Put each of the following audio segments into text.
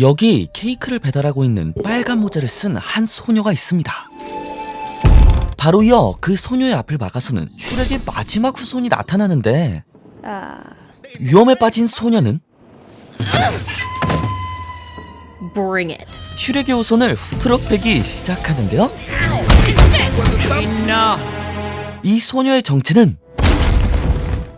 여기 케이크를 배달하고 있는 빨간 모자를 쓴 한 소녀가 있습니다. 바로 이어 그 소녀의 앞을 막아서는 슈렉의 마지막 후손이 나타나는데 위험에 빠진 소녀는 Bring it. 슈렉의 후손을 후트럭 패기 시작하는데요. 이 소녀의 정체는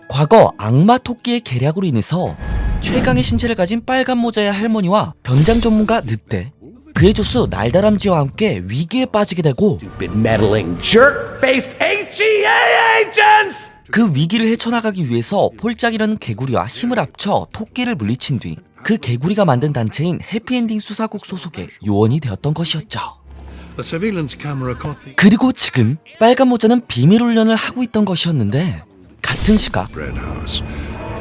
과거 악마 토끼의 계략으로 인해서 최강의 신체를 가진 빨간 모자의 할머니와 변장 전문가 늑대 그의 조수 날다람쥐와 함께 위기에 빠지게 되고! 그 위기를 헤쳐나가기 위해서 폴짝이라는 개구리와 힘을 합쳐 토끼를 물리친 뒤 그 개구리가 만든 단체인 해피엔딩 수사국 소속의 요원이 되었던 것이었죠. 그리고 지금 빨간 모자는 비밀 훈련을 하고 있던 것이었는데 같은 시각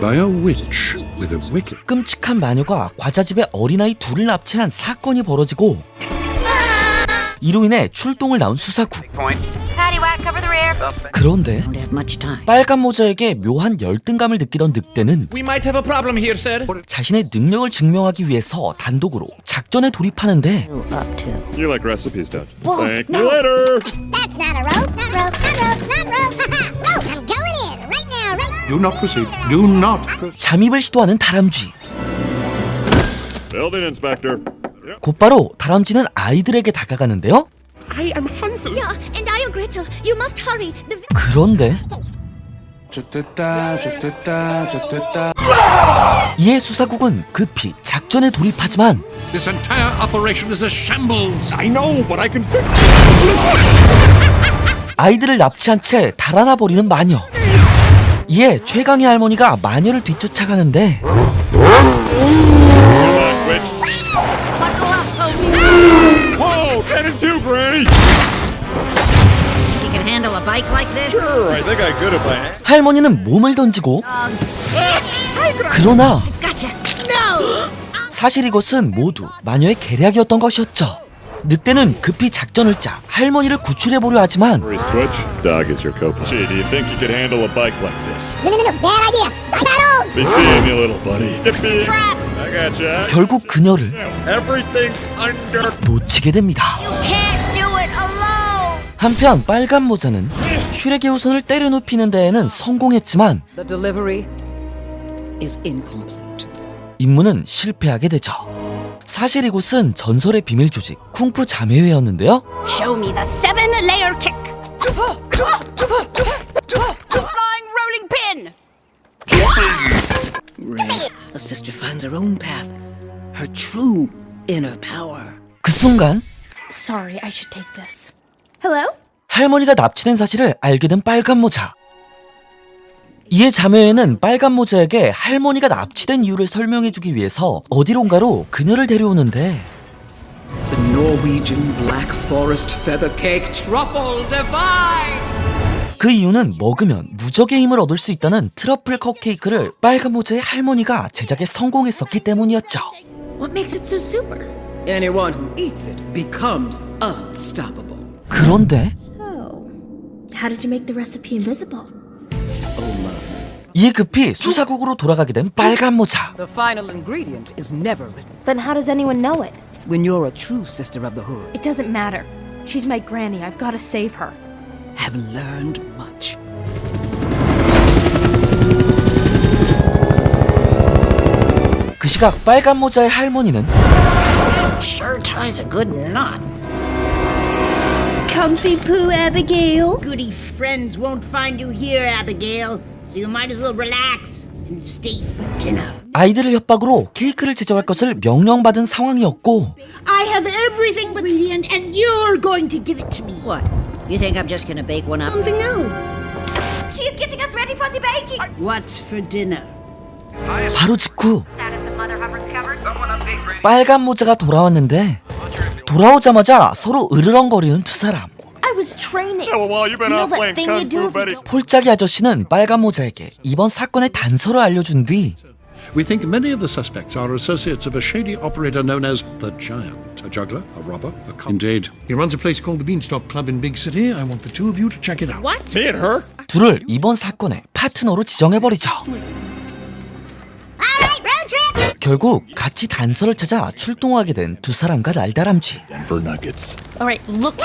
by a witch with a wicked. 끔찍한 마녀가 과자집에 어린아이 둘을 납치한 사건이 벌어지고 이로 인해 출동을 나온 수사국. 그런데. 빨간 모자에게 묘한 열등감을 느끼던 늑대는 here. 자신의 능력을 증명하기 위해서 단독으로 작전에 돌입하는데 You up to? You like recipes, don't you? Whoa, Thank no. you later. That's not a rope, not rope, not rope, not rope. rope, Do not proceed. Do not. proceed. 잠입을 시도하는 다람쥐 Building inspector. 곧바로 다람쥐는 아이들에게 다가가는데요 Yeah, and I am Gretel. You must hurry. The 그런데 좋됐다 좋됐다 좋됐다 이에 수사국은 급히 작전에 돌입하지만 This entire operation is a shambles. I know, but I can fix 아이들을 납치한 채 달아나 버리는 마녀. 이에 최강의 할머니가 마녀를 뒤쫓아가는데 Come on, Twitch. Whoa, 10 and 2, Granny. You can handle a bike like this? Sure, I think I could if I had. 할머니는 몸을 던지고 그러나 Gotcha. No! 사실 이것은 모두 마녀의 계략이었던 것이었죠. 늑대는 급히 작전을 짜 할머니를 구출해 보려 하지만 Where's Twitch? Dog is your co-pilot. Gee, do you think you could handle a bike like this? No, no, no, no, bad idea. I'm not old. Be seeing you, little buddy. Yippee. I gotcha. 결국 그녀를 Everything's under. 놓치게 됩니다. Can't do it alone! 한편 빨간 모자는 슈렉의 후손을 때려 눕히는 데에는 성공했지만 The delivery is incomplete. 임무는 실패하게 되죠. 사실 이곳은 전설의 비밀 조직 쿵푸 자매회였는데요. Show me the seven layer kick. Flying rolling pin. Ray, a sister finds her own path, her true inner power. 그 순간 Sorry, I should take this. Hello? 할머니가 납치된 사실을 알게 된 빨간 모자. 이에 자매회는 빨간 모자에게 할머니가 납치된 이유를 설명해주기 위해서 어디론가로 그녀를 데려오는데 The Norwegian Black Forest Feather Cake Truffle Divine! 그 이유는 먹으면 무적의 힘을 얻을 수 있다는 트러플 컵케이크를 빨간 모자의 할머니가 제작에 성공했었기 때문이었죠. What makes it so super? Anyone who eats it becomes unstoppable. 그런데 Oh. How did you make the recipe invisible? 이에 급히 수사국으로 돌아가게 된 빨간 모자. The final ingredient is never written. Then how does anyone know it? When you're a true sister of the hood, It doesn't matter. She's my granny. I've got to save her. have learned much. 그 시각 빨간 모자의 할머니는 Sure ties a good knot. Comfy poo, Abigail. Goody friends won't find you here, Abigail. So you might as well relax and stay for dinner. 아이들을 협박으로 케이크를 제조할 것을 명령받은 상황이었고 I have everything but brilliant, and you're going to give it to me. What? You think I'm just gonna bake one up? Something else. She's getting us ready for the baking. What's for dinner? 바로 직후 빨간 모자가 돌아왔는데 돌아오자마자 서로 으르렁거리는 두 사람 was training. Oh, well, you've been You know that playing thing you kung do fu, if you don't 폴짝이 아저씨는 빨간 모자에게 이번 사건의 단서를 알려준 뒤 We think many of the suspects are associates of a shady operator known as the Giant. A juggler, a robber, a con. Indeed. He runs a place called the Beanstalk Club in Big City. I want the two of you to check it out. What? Me and her? 둘을 이번 사건의 파트너로 지정해버리죠 All right, road trip. 결국 같이 단서를 찾아 출동하게 된 두 사람과 날다람쥐. Denver Nuggets. All right, look.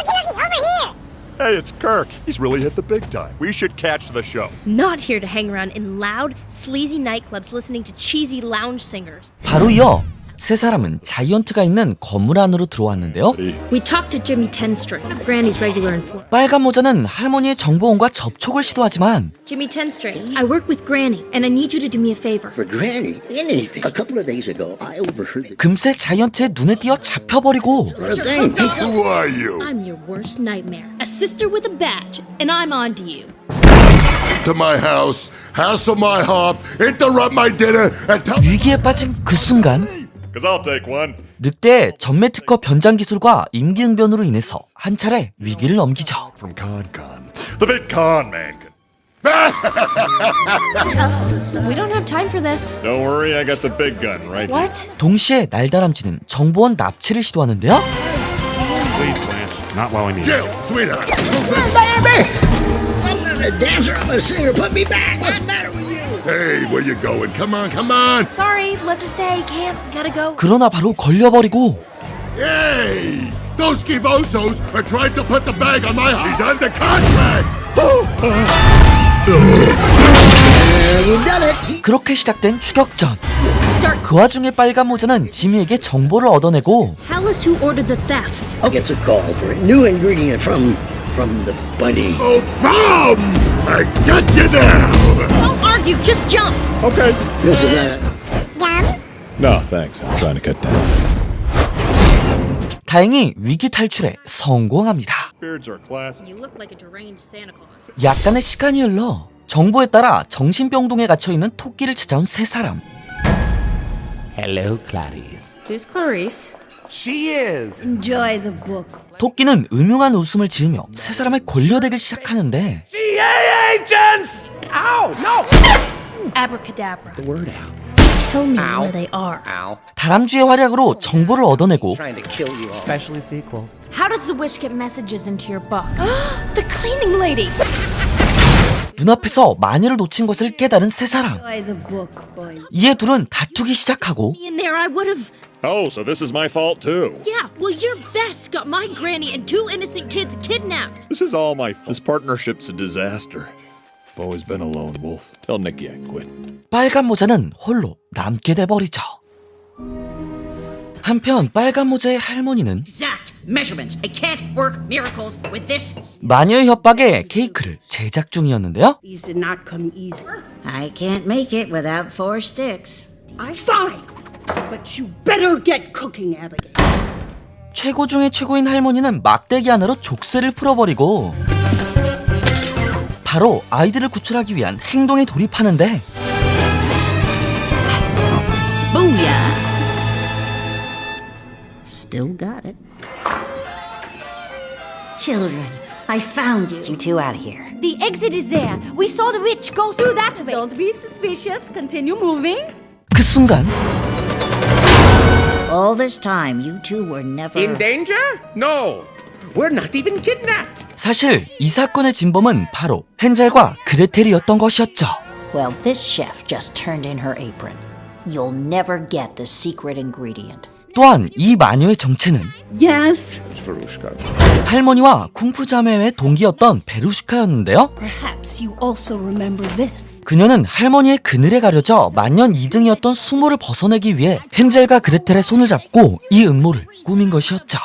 Hey, it's Kirk. He's really hit the big time. We should catch the show. Not here to hang around in loud, sleazy nightclubs listening to cheesy lounge singers. 바로 이어 세 사람은 자이언트가 있는 건물 안으로 들어왔는데요. We talked to Jimmy Tenstrings, Granny's regular informant. 빨간 모자는 할머니의 정보원과 접촉을 시도하지만 Jimmy Tenstrings, I work with Granny, and I need you to do me a favor. For Granny, anything. A couple of days ago, I overheard the 금세 자이언트의 눈에 띄어 잡혀버리고 thing. Who are you? I'm your worst nightmare. A sister with a badge, and I'm on to you. To my house, hassle my hop, interrupt my dinner, and tell 위기에 빠진 그 순간 Cause I'll take one. 늑대의 전매 특허 변장 기술과 임기응변으로 인해서 한 차례 위기를 넘기죠. From Con Con. The big con man. We don't have time for this. Don't worry, I got the big gun right What? 동시에 날다람쥐는 정보원 납치를 시도하는데요. Hey, where you going? Come on, come on. Sorry, love to stay, can't, gotta go. 그러나 바로 걸려버리고 Hey! Those Skivosos are trying to put the bag on my house. He's under contract. 그렇게 시작된 추격전. 그 와중에 빨간 모자는 지미에게 정보를 얻어내고 Tell us who ordered the thefts. I'll get a call for a new ingredient from from the bunny. Oh, from! I got you now. Don't argue, just jump. Okay. This is a No, thanks. I'm trying to cut down. 다행히 위기 탈출에 성공합니다. Beards are classic. You look like a deranged Santa Claus. 약간의 시간이 흘러 정보에 따라 정신병동에 갇혀 있는 토끼를 찾아온 세 사람. Hello, Clarice. Who's Clarice? She is. Enjoy the book. 토끼는 음흉한 웃음을 지으며 세 사람을 골려대기 시작하는데 GA agents! Ow! No! Abracadabra. Word out. Tell me where they are. Ow. 다람쥐의 활약으로 정보를 얻어내고 Trying to kill you all. Especially sequels. How does the witch get messages into your book? the cleaning lady. 눈앞에서 마녀를 놓친 것을 깨달은 세 사람. Enjoy the book, boy. 이에 둘은 다투기 시작하고 In there, I would have. Oh, so this is my fault too. Yeah, well, your best got my granny and two innocent kids kidnapped. This is all my fault. This partnership's a disaster. I've always been a lone wolf. Tell Nikki I quit. 빨간 모자는 홀로 남게 돼버리죠. 한편 빨간 모자의 할머니는 Exact measurements. I can't work miracles with this. 마녀의 협박에 케이크를 제작 중이었는데요. These did not come easy. I can't make it without four sticks. I'm fine. But you better get cooking, Abigail. 최고 중의 최고인 할머니는 막대기 하나로 족쇄를 풀어버리고 바로 아이들을 구출하기 위한 행동에 돌입하는데 Booyah! Still got it. Children, I found you. You two out of here. The exit is there. We saw the witch go through that way. Don't be suspicious. Continue moving. 그 순간 All this time, you two were never. In danger? No. We're not even kidnapped. 사실 이 사건의 진범은 바로 헨젤과 그레텔이었던 것이었죠. Well, this chef just turned in her apron. You'll never get the secret ingredient. 또한 이 마녀의 정체는 Yes. 할머니와 쿵푸 자매의 동기였던 베루시카였는데요. This. 그녀는 할머니의 그늘에 가려져 만년 2등이었던 수모를 벗어내기 위해 헨젤과 그레텔의 손을 잡고 이 음모를 꾸민 것이었죠.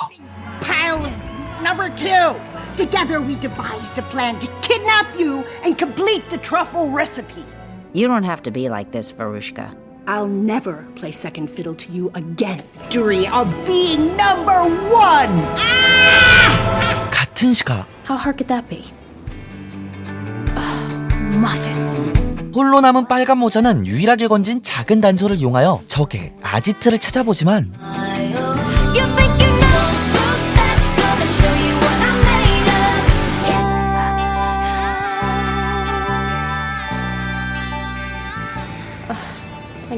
Pilot number two. Together we devised a plan to kidnap you and complete the truffle recipe. You don't have to be like this, Varushka. I'll never play second fiddle to you again. Victory of being number one. 같은 시각 How hard could that be? Ugh, muffins. 홀로 남은 빨간 모자는 유일하게 건진 작은 단서를 이용하여 적의 아지트를 찾아보지만 You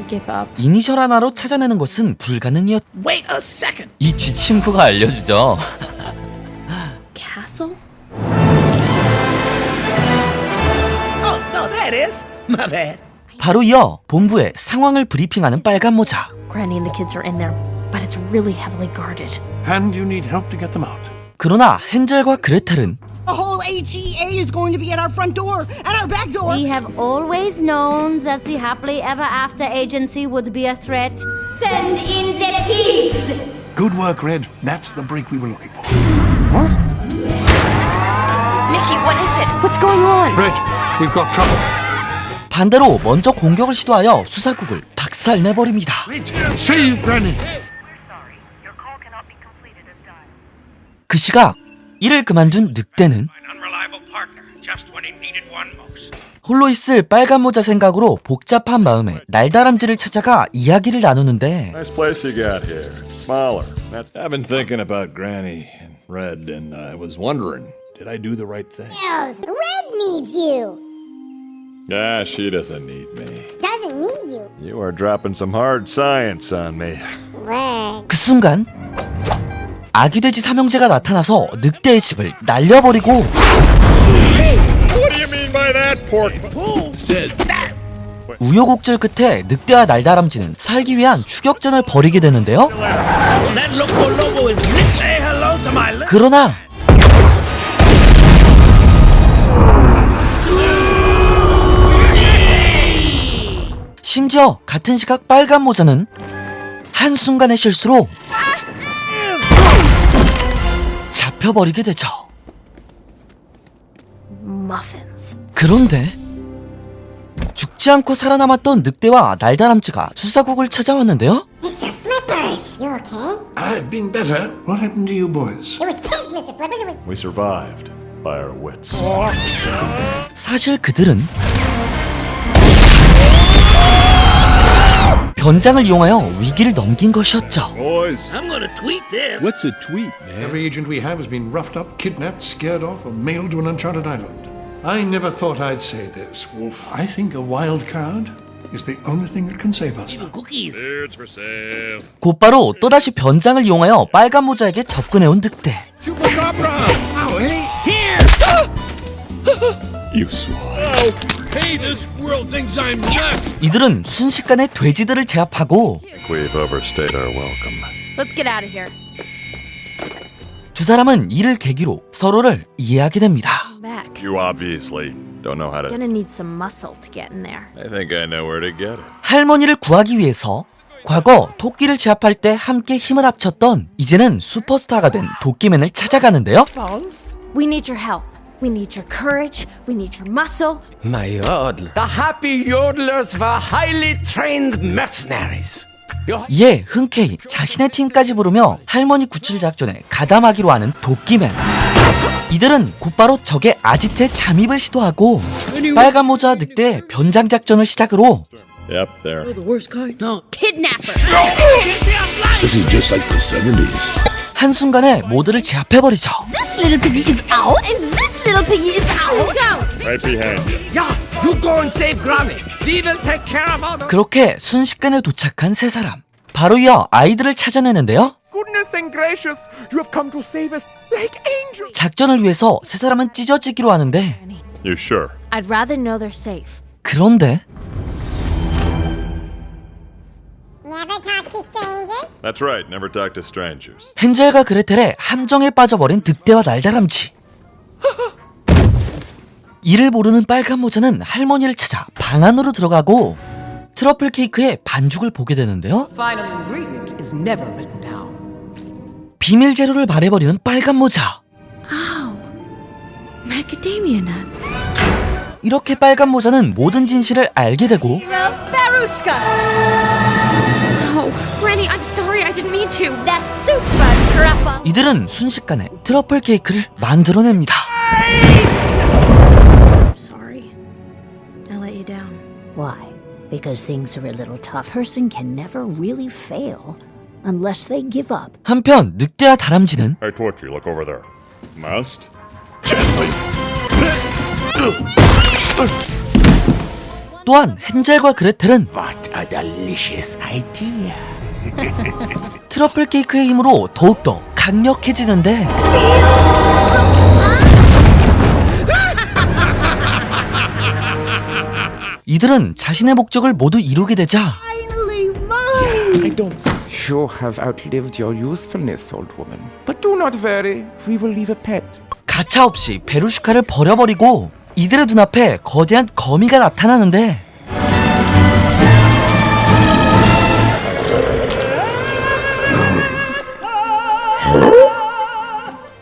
give up. 이니셜 하나로 찾아내는 것은 불가능이었. Wait a second. 이 쥐친구가 알려주죠. Castle? Oh, no, that is. My bad. 바로 이어 본부에 상황을 브리핑하는 빨간 모자. Granny and the kids are in there, but it's really heavily guarded. And you need help to get them out. 그러나 헨젤과 그레텔은 The whole HEA is going to be at our front door and our back door. We have always known that the Happily Ever After agency would be a threat. Send in the pigs! Good work, Red. That's the break we were looking for. Nikki, what is it? What's going on? Red, we've got trouble. 반대로 먼저 공격을 시도하여 수사국을 박살내버립니다. Save Granny. 그 시각 일을 그만둔 늑대는 홀로 있을 빨간 모자 생각으로 복잡한 마음에 날다람쥐를 찾아가 이야기를 나누는데 Nice place you got here. Smaller. That's, I've been thinking about Granny and Red, and I was wondering, did I do the right thing? Red needs you. Ah, she doesn't need me. Doesn't need you. You are dropping some hard science on me. Red. 그 순간 아기 돼지 삼형제가 나타나서 늑대의 집을 날려버리고? 우여곡절 끝에 늑대와 날다람쥐는 살기 위한 추격전을 벌이게 되는데요. 그러나 심지어 같은 시각 빨간 모자는 한순간의 실수로 잡혀버리게 되죠. Muffins. 그런데 죽지 않고 살아남았던 늑대와 날다람쥐가 수사국을 찾아왔는데요. Mr. Flippers, you okay? I've been better. What happened to you boys? It was pigs, Mr. Flippers. It was. We survived by our wits. 사실 그들은 변장을 이용하여 위기를 넘긴 것이었죠. Boys, I'm gonna tweet this. what's a tweet, man? Every agent we have has been roughed up, kidnapped, scared off, or mailed to an uncharted island. I never thought I'd say this, Wolf. I think a wild card is the only thing that can save us now. Cookies. Beards for sale. 곧바로 또다시 변장을 이용하여 빨간 모자에게 접근해온 늑대. Chupacabra. Oh, hey. Here. You swine. Hey, this squirrel thinks I'm nuts. 이들은 순식간에 돼지들을 제압하고 We've overstayed our welcome. Let's get out of here. 두 사람은 이를 계기로 서로를 이해하게 됩니다. Back. You obviously don't know how to. Gonna need some muscle to get in there. I think I know where to get it. 할머니를 구하기 위해서 과거 토끼를 제압할 때 함께 힘을 합쳤던 이제는 슈퍼스타가 된 도끼맨을 찾아가는데요. We need your help. We need your courage. We need your muscle. My yodel. The happy yodelers were highly trained mercenaries. 이에 흔쾌히 자신의 팀까지 부르며 할머니 구출 작전에 가담하기로 하는 도끼맨. 이들은 곧바로 적의 아지트에 잠입을 시도하고 빨간 모자 늑대 변장 작전을 시작으로 Yep, there. The worst kind. No. Kidnapper. This is just like the 70s. 한순간에 모두를 제압해버리죠. This little piggy is out, and this piggy is out. Right behind you. Yeah, you go and save Granny. We will take care of all the. 그렇게 순식간에 도착한 세 사람. 바로 이어 아이들을 찾아내는데요. Goodness and gracious, you have come to save us like angels. 작전을 위해서 세 사람은 찢어지기로 하는데 You sure? I'd rather know they're safe. 그런데 Never talk to strangers. That's right. Never talk to strangers. 헨젤과 그레텔의 함정에 빠져버린 늑대와 날다람쥐. 이를 모르는 빨간 모자는 할머니를 찾아 방 안으로 들어가고 트러플 케이크에 반죽을 보게 되는데요. Final ingredient is never written down. 비밀 재료를 말해버리는 빨간 모자. Oh, macadamia nuts. 이렇게 빨간 모자는 모든 진실을 알게 되고 Farushka. Oh, Granny, I'm sorry. I didn't mean to. The super truffle. 이들은 순식간에 트러플 케이크를 만들어냅니다. Why? Because things are a little tough. Person can never really fail unless they give up. 한편 늑대와 다람쥐는 Hey, Torchy, look over there. Must? Gently. 또한 헨젤과 그레텔은 What a delicious idea. 트러플 케이크의 힘으로 더욱더 강력해지는데 이들은 자신의 목적을 모두 이루게 되자 I don't You have outlived your youthfulness, old woman. But do not worry, we will leave a pet. 가차없이 베루슈카를 버려버리고 이들의 눈앞에 거대한 거미가 나타나는데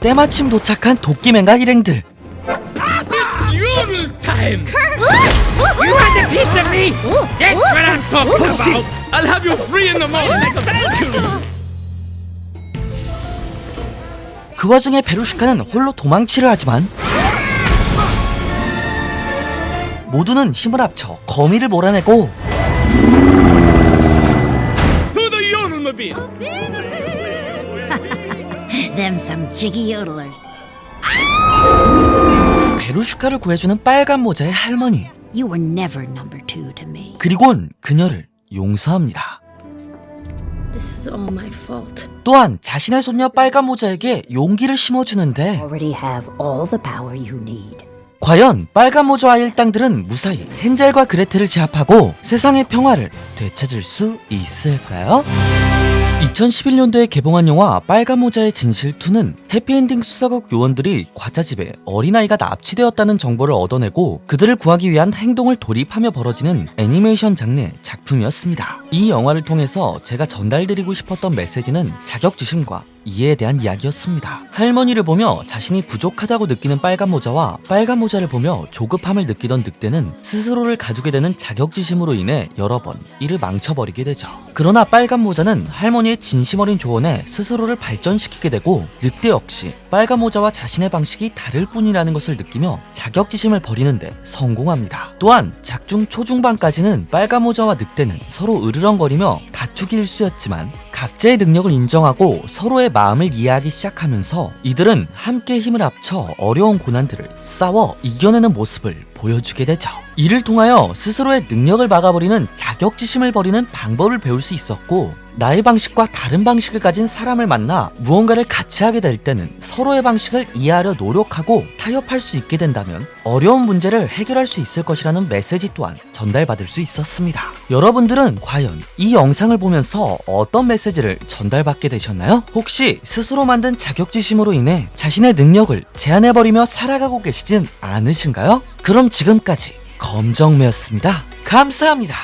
때마침 도착한 도끼맨과 일행들 Yodel time! You want a piece of me? That's what I'm talking about! I'll have you free in the morning! Thank you! 그 와중에 베루슈카는 홀로 도망치려 하지만 모두는 힘을 합쳐 거미를 몰아내고 To the Yodelmobile! Them some jiggy yodelers. 베루슈카를 구해주는 빨간 모자의 할머니 You were never number two to me. 그리곤 그녀를 용서합니다. This is all my fault. 또한 자신의 손녀 빨간 모자에게 용기를 심어주는데 Already have all the power you need. 과연 빨간 모자와 일당들은 무사히 헨젤과 그레텔을 제압하고 세상의 평화를 되찾을 수 있을까요? 2011년도에 개봉한 영화 빨간 모자의 진실 2는 해피엔딩 수사국 요원들이 과자집에 어린아이가 납치되었다는 정보를 얻어내고 그들을 구하기 위한 행동을 돌입하며 벌어지는 애니메이션 장르의 작품이었습니다. 이 영화를 통해서 제가 전달드리고 싶었던 메시지는 자격지심과 이해에 대한 이야기였습니다. 할머니를 보며 자신이 부족하다고 느끼는 빨간 모자와 빨간 모자를 보며 조급함을 느끼던 늑대는 스스로를 가두게 되는 자격지심으로 인해 여러 번 이를 망쳐버리게 되죠. 그러나 빨간 모자는 할머니의 진심 어린 조언에 스스로를 발전시키게 되고 늑대 역시 빨간 모자와 자신의 방식이 다를 뿐이라는 것을 느끼며 자격지심을 버리는데 성공합니다. 또한 작중 초중반까지는 빨간 모자와 늑대는 서로 으르렁거리며 다투기 일수였지만 각자의 능력을 인정하고 서로의 마음을 이해하기 시작하면서 이들은 함께 힘을 합쳐 어려운 고난들을 싸워 이겨내는 모습을 보여주게 되죠. 이를 통하여 스스로의 능력을 막아버리는 자격지심을 버리는 방법을 배울 수 있었고 나의 방식과 다른 방식을 가진 사람을 만나 무언가를 같이 하게 될 때는 서로의 방식을 이해하려 노력하고 타협할 수 있게 된다면 어려운 문제를 해결할 수 있을 것이라는 메시지 또한 전달받을 수 있었습니다. 여러분들은 과연 이 영상을 보면서 어떤 메시지를 전달받게 되셨나요? 혹시 스스로 만든 자격지심으로 인해 자신의 능력을 제한해버리며 살아가고 계시진 않으신가요? 그럼 지금까지 검정매였습니다. 감사합니다.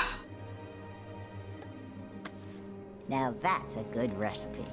Now that's a good recipe.